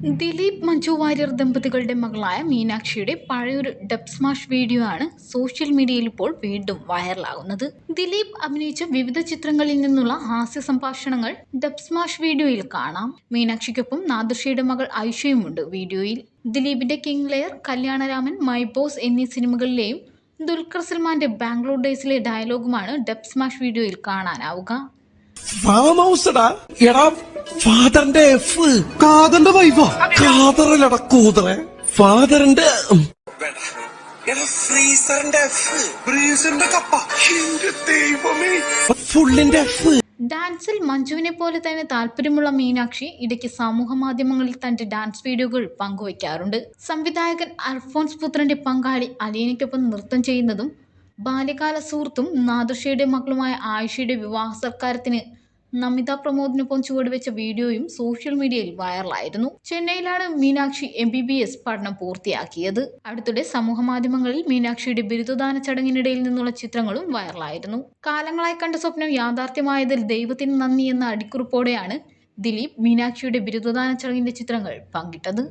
ദിലീപ് മഞ്ജു വാര്യർ ദമ്പതികളുടെ മകളായ മീനാക്ഷിയുടെ പഴയൊരു ഡബ് സ്മാഷ് വീഡിയോ ആണ് സോഷ്യൽ മീഡിയയിൽ ഇപ്പോൾ വീണ്ടും വൈറലാകുന്നത്. ദിലീപ് അഭിനയിച്ച വിവിധ ചിത്രങ്ങളിൽ നിന്നുള്ള ഹാസ്യ സംഭാഷണങ്ങൾ ഡബ് സ്മാഷ് വീഡിയോയിൽ കാണാം. മീനാക്ഷിക്കൊപ്പം നാദൃഷയുടെ മകൾ ഐഷയുമുണ്ട് വീഡിയോയിൽ. ദിലീപിന്റെ king liar Kalyanaraman my boss എന്നീ സിനിമകളിലെയും ദുൽഖർ സൽമാന്റെ ബാംഗ്ലൂർ ഡേയ്സിലെ ഡയലോഗുമാണ് ഡബ് സ്മാഷ് വീഡിയോയിൽ കാണാനാവുക. ഫാദറിന്റെ എഫ് കാതറിന്റെ വൈഫാ. കാതറലടാ കൂതറെ. ഫാദറിന്റെ. ഫ്രീസറിന്റെ എഫ് ഫ്രീസറിന്റെ കപ്പ. എന്റെ ദൈവമേ. ഫുള്ളിന്റെ എഫ് ഡാൻസിൽ മഞ്ജുവിനെ പോലെ തന്നെ താല്പര്യമുള്ള മീനാക്ഷി ഇടയ്ക്ക് സമൂഹ മാധ്യമങ്ങളിൽ തന്റെ ഡാൻസ് വീഡിയോകൾ പങ്കുവയ്ക്കാറുണ്ട്. സംവിധായകൻ അൽഫോൺസ് പുത്രന്റെ പങ്കാളി അലീനയ്ക്കൊപ്പം നൃത്തം ചെയ്യുന്നതും ബാല്യകാല സുഹൃത്തും നാദുഷയുടെ മകളുമായ ആയിഷയുടെ വിവാഹ സൽക്കാരത്തിന് നമിത പ്രമോദിനൊപ്പം ചുവടുവെച്ച വീഡിയോയും സോഷ്യൽ മീഡിയയിൽ വൈറലായിരുന്നു. ചെന്നൈയിലാണ് Meenakshi M B B S പഠനം പൂർത്തിയാക്കിയത്. അടുത്തിടെ സമൂഹ മാധ്യമങ്ങളിൽ മീനാക്ഷിയുടെ ബിരുദദാന ചടങ്ങിനിടയിൽ നിന്നുള്ള ചിത്രങ്ങളും വൈറലായിരുന്നു. കാലങ്ങളായി കണ്ട സ്വപ്നം യാഥാർത്ഥ്യമായതിൽ ദൈവത്തിന് നന്ദി എന്ന അടിക്കുറിപ്പോടെയാണ് ദിലീപ് മീനാക്ഷിയുടെ ബിരുദദാന ചടങ്ങിന്റെ ചിത്രങ്ങൾ പങ്കിട്ടത്.